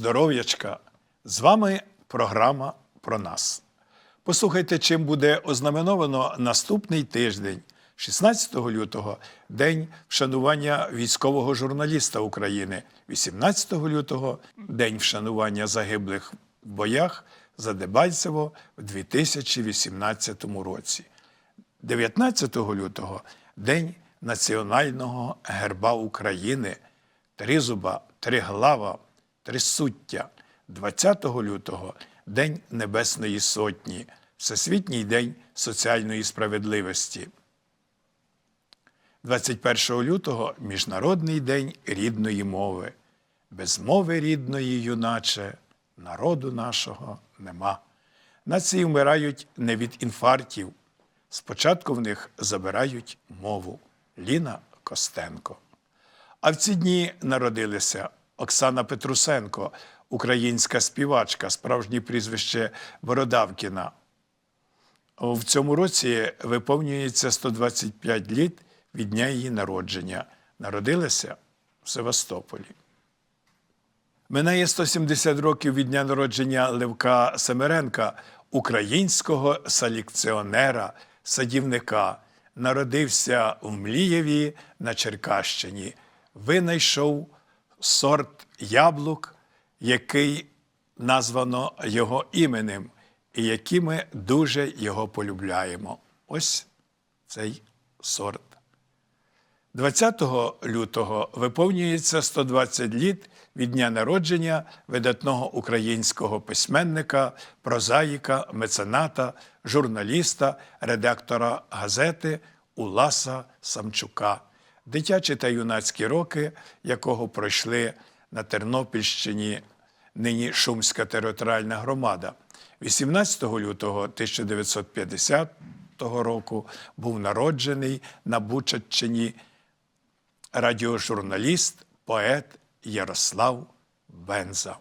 Здоров'ячка! З вами програма про нас. Послухайте, чим буде ознаменовано наступний тиждень, 16 лютого, День вшанування військового журналіста України, 18 лютого День вшанування загиблих в боях за Дебальцево в 2018 році. 19 лютого День національного герба України, тризуба, триглава, трисуття. 20 лютого День Небесної Сотні, Всесвітній день соціальної справедливості. 21 лютого Міжнародний день рідної мови. Без мови рідної, юначе, народу нашого нема. Нації вмирають не від інфарктів. Спочатку в них забирають мову. Ліна Костенко. А в ці дні народилися Оксана Петрусенко, українська співачка, справжнє прізвище Бородавкіна. В цьому році виповнюється 125 літ від дня її народження. Народилася в Севастополі. Минає 170 років від дня народження Левка Семеренка, українського селекціонера, садівника. Народився в Млієві на Черкащині. Винайшов сорт яблук, який названо його іменем, і які ми дуже його полюбляємо. Ось цей сорт. 20 лютого виповнюється 120 літ від дня народження видатного українського письменника, прозаїка, мецената, журналіста, редактора газети Уласа Самчука, дитячі та юнацькі роки, якого пройшли на Тернопільщині нині Шумська територіальна громада. 18 лютого 1950 року був народжений на Бучаччині радіожурналіст, поет Ярослав Бенза.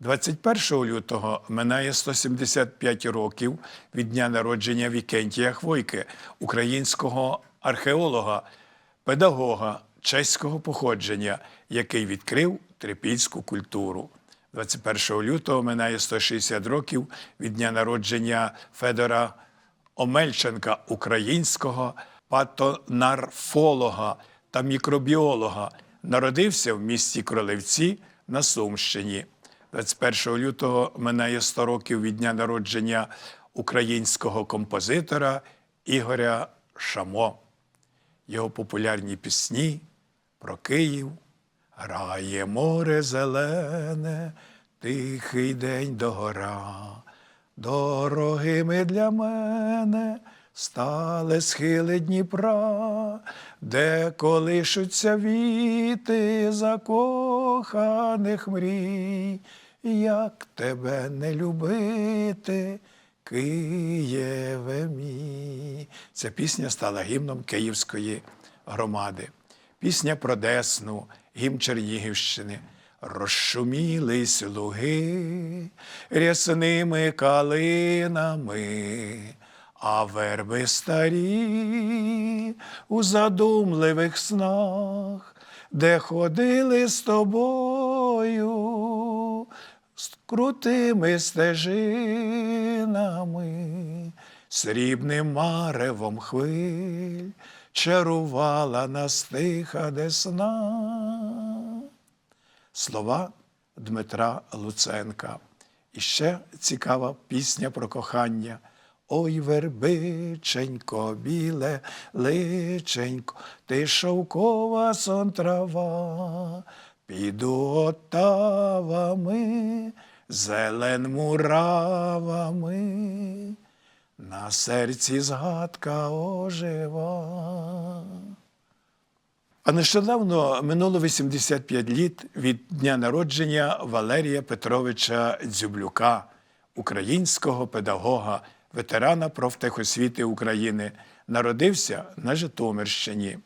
21 лютого минає 175 років від дня народження Вікентія Хвойки, українського археолога, педагога чеського походження, який відкрив трипільську культуру. 21 лютого минає 160 років від дня народження Федора Омельченка, українського патонарфолога та мікробіолога. Народився в місті Кролевці на Сумщині. 21 лютого минає 100 років від дня народження українського композитора Ігоря Шамо. Його популярні пісні про Київ. Грає море зелене, тихий день догора. Дорогими для мене стали схили Дніпра, де колишуться віти закоханих мрій. Як тебе не любити, Києве мій. Ця пісня стала гімном Київської громади. Пісня про Десну, гімн Чернігівщини. Розшумілись луги рясними калинами, а верби старі у задумливих снах, де ходили з тобою з крутими стежинами, срібним маревом хвиль чарувала нас тиха десна. Слова Дмитра Луценка. І ще цікава пісня про кохання. Ой, вербиченько, біле личенько, ти шовкова сон трава, піду отавами, зелен муравами, на серці згадка ожива. А нещодавно минуло 85 літ від дня народження Валерія Петровича Дзюблюка, українського педагога, ветерана профтехосвіти України, народився на Житомирщині.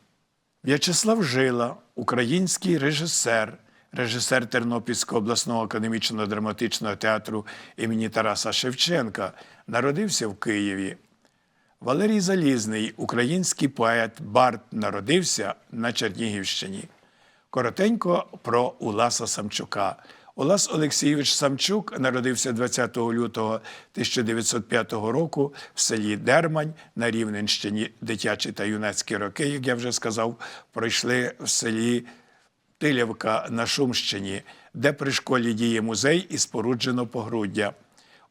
В'ячеслав Жила, український режисер, режисер Тернопільського обласного академічного драматичного театру імені Тараса Шевченка, народився в Києві. Валерій Залізний, український поет Барт, народився на Чернігівщині. Коротенько про Уласа Самчука. Улас Олексійович Самчук народився 20 лютого 1905 року в селі Дермань на Рівненщині. Дитячі та юнацькі роки, як я вже сказав, пройшли в селі Тилявка на Шумщині, де при школі діє музей і споруджено погруддя.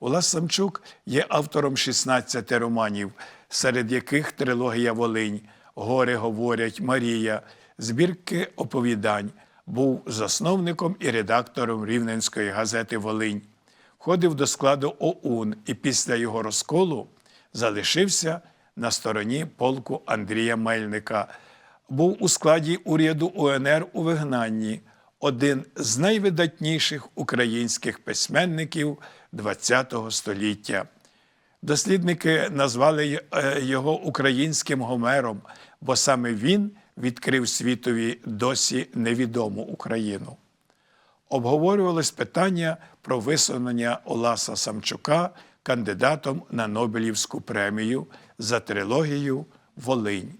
Улас Самчук є автором 16 романів, серед яких трилогія Волинь, Гори говорять, Марія, збірки оповідань. Був засновником і редактором Рівненської газети Волинь. Входив до складу ОУН і після його розколу залишився на стороні полку Андрія Мельника. Був у складі уряду УНР у вигнанні, один з найвидатніших українських письменників ХХ століття. Дослідники назвали е, його українським Гомером, бо саме він відкрив світові досі невідому Україну. Обговорювалось питання про висунення Оласа Самчука кандидатом на Нобелівську премію за трилогію Волинь.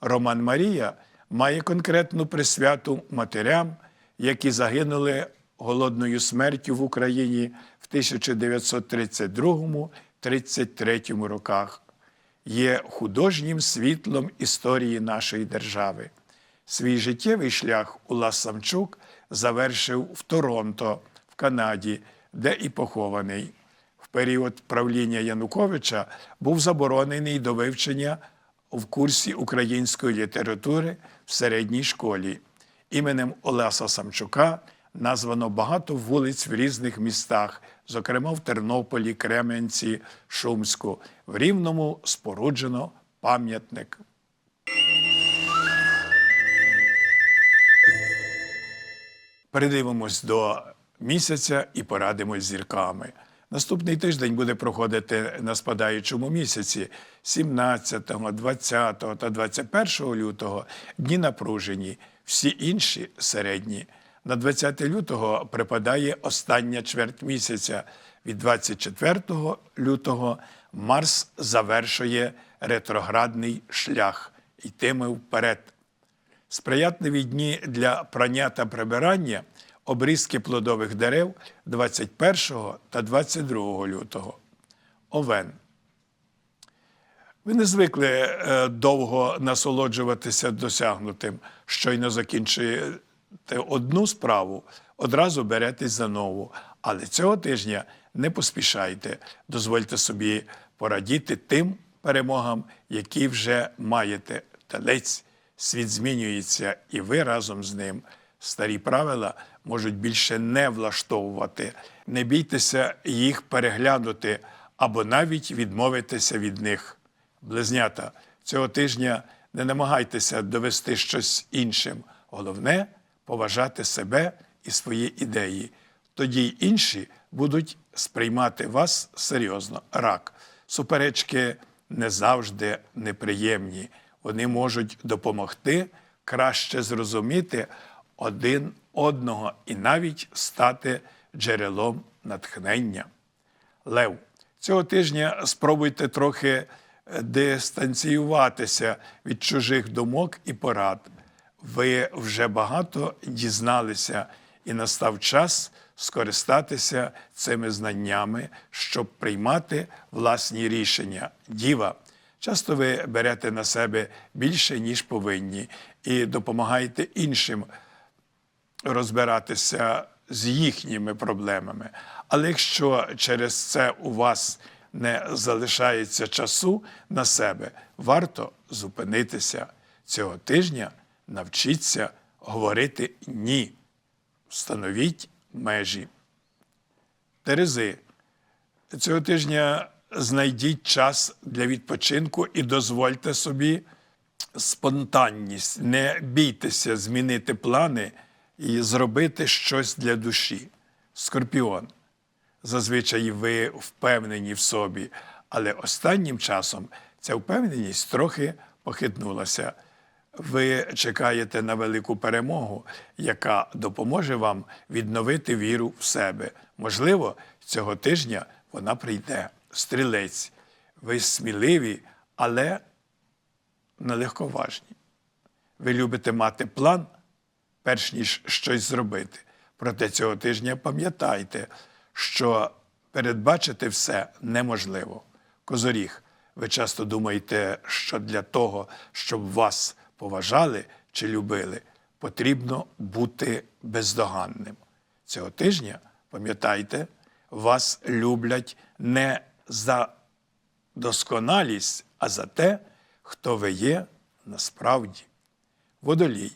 Роман Марія має конкретну присвяту матерям, які загинули голодною смертю в Україні в 1932-33 роках. Є художнім світлом історії нашої держави. Свій життєвий шлях Улас Самчук завершив в Торонто, в Канаді, де і похований. В період правління Януковича був заборонений до вивчення в курсі української літератури в середній школі. Іменем Олеса Самчука названо багато вулиць в різних містах, зокрема в Тернополі, Кременці, Шумську. В Рівному споруджено пам'ятник. Передивимось до місяця і порадимось зірками. Наступний тиждень буде проходити на спадаючому місяці 17, 20 та 21 лютого дні напружені, всі інші середні. На 20 лютого припадає остання чверть місяця. Від 24 лютого Марс завершує ретроградний шлях, йтиме вперед. Сприятливі дні для прання та прибирання обрізки плодових дерев 21 та 22 лютого. Овен. Ви не звикли е, довго насолоджуватися досягнутим. Щойно закінчуєте одну справу, одразу беретесь за нову. Але цього тижня не поспішайте. Дозвольте собі порадіти тим перемогам, які вже маєте. Телець, світ змінюється, і ви разом з ним. Старі правила можуть більше не влаштовувати. Не бійтеся їх переглянути або навіть відмовитися від них. Близнята, цього тижня не намагайтеся довести щось іншим. Головне поважати себе і свої ідеї. Тоді й інші будуть сприймати вас серйозно. Рак. Суперечки не завжди неприємні. Вони можуть допомогти краще зрозуміти один одного і навіть стати джерелом натхнення. Лев, цього тижня спробуйте трохи дистанціюватися від чужих думок і порад. Ви вже багато дізналися, і настав час скористатися цими знаннями, щоб приймати власні рішення. Діва. Часто ви берете на себе більше, ніж повинні, і допомагаєте іншим розбиратися з їхніми проблемами. Але якщо через це у вас не залишається часу на себе, варто зупинитися цього тижня, навчіться говорити ні. Встановіть межі. Терези. Цього тижня знайдіть час для відпочинку і дозвольте собі спонтанність. Не бійтеся змінити плани і зробити щось для душі. Скорпіон. Зазвичай ви впевнені в собі, але останнім часом ця впевненість трохи похитнулася. Ви чекаєте на велику перемогу, яка допоможе вам відновити віру в себе. Можливо, цього тижня вона прийде. Стрілець. Ви сміливі, але нелегковажні. Ви любите мати план, перш ніж щось зробити. Проте цього тижня пам'ятайте, що передбачити все неможливо. Козоріг, ви часто думаєте, що для того, щоб вас поважали чи любили, потрібно бути бездоганним. Цього тижня, пам'ятайте, вас люблять не за досконалість, а за те, хто ви є насправді. Водолій.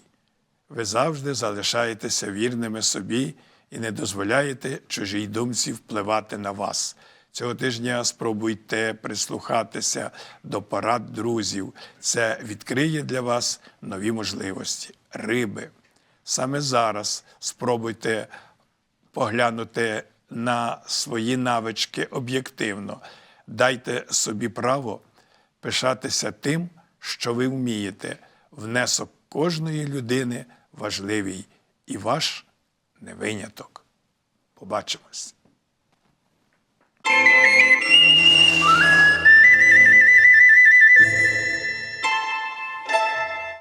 Ви завжди залишаєтеся вірними собі і не дозволяєте чужій думці впливати на вас. Цього тижня спробуйте прислухатися до порад друзів. Це відкриє для вас нові можливості. Риби. Саме зараз спробуйте поглянути на свої навички об'єктивно. Дайте собі право пишатися тим, що ви вмієте. Внесок кожної людини важливий, і ваш не виняток. Побачимось. Bye.